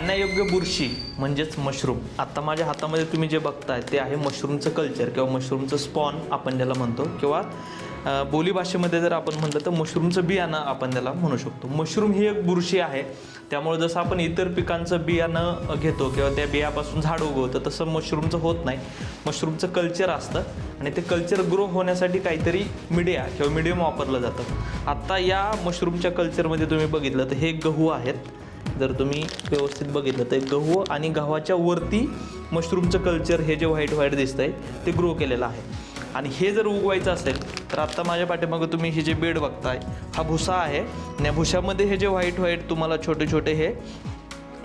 खाण्यायोग्य बुरशी म्हणजेच मशरूम आत्ता माझ्या हातामध्ये तुम्ही जे बघताय ते आहे मशरूमचं कल्चर किंवा मशरूमचं स्पॉन आपण ज्याला म्हणतो. किंवा बोलीभाषेमध्ये जर आपण म्हटलं तर मशरूमचं बियाणं आपण त्याला म्हणू शकतो. मशरूम ही एक बुरशी आहे. त्यामुळे जसं आपण इतर पिकांचं बियाणं घेतो किंवा त्या बियापासून झाड उगवतं तसं मशरूमचं होत नाही. मशरूमचं कल्चर असतं आणि ते कल्चर ग्रो होण्यासाठी काहीतरी मीडिया किंवा मिडियम वापरलं जातं. आत्ता या मशरूमच्या कल्चरमध्ये तुम्ही बघितलं तर हे गहू आहेत. जर तुम्ही व्यवस्थित बघितलं तर गहू आणि गव्हाच्या वरती मशरूमचं कल्चर हे जे व्हाईट व्हाईट आहे ते ग्रो केलेलं आहे. आणि हे जर उगवायचं असेल तर आत्ता माझ्या पाठीमागं तुम्ही हे जे बेड बघताय हा भुसा आहे. आणि या भुशामध्ये हे जे व्हाईट व्हाईट तुम्हाला छोटे छोटे हे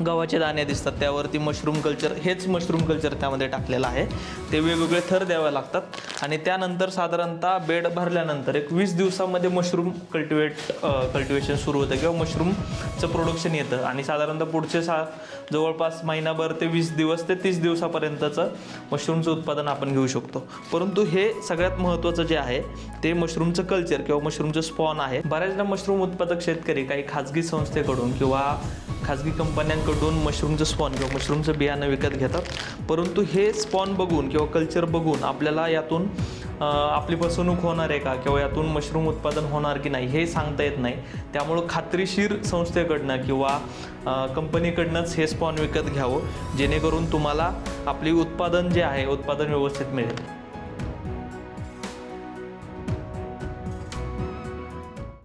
गव्हाचे दाणे दिसतात त्यावरती मशरूम कल्चर हेच मशरूम कल्चर त्यामध्ये टाकलेलं आहे. ते वेगवेगळे थर द्यावे लागतात. आणि त्यानंतर साधारणतः बेड भरल्यानंतर एक वीस दिवसामध्ये मशरूम कल्टिवेट कल्टिवेशन सुरू होतं किंवा मशरूमचं प्रोडक्शन येतं. आणि साधारणतः पुढचे सा जवळपास महिनाभर ते वीस दिवस ते तीस दिवसापर्यंतचं मशरूमचं उत्पादन आपण घेऊ शकतो. परंतु हे सगळ्यात महत्त्वाचं जे आहे ते मशरूमचं कल्चर किंवा मशरूमचं स्पॉन आहे. बऱ्याचदा मशरूम उत्पादक शेतकरी काही खाजगी संस्थेकडून किंवा खाजगी कंपन्यांकडून मशरूमचं स्पॉन किंवा मशरूमचं बियाणं विकत घेतात. परंतु हे स्पॉन बघून किंवा कल्चर बघून आपल्याला यातून आपली फसवणूक होणार आहे का? किंवा यातून मशरूम उत्पादन होणार की नाही हे सांगता येत नाही. त्यामुळं खात्रीशीर संस्थेकडनं किंवा कंपनीकडनंच हे स्पॉन विकत घ्यावं जेणेकरून तुम्हाला आपली उत्पादन जे आहे उत्पादन व्यवस्थित मिळेल.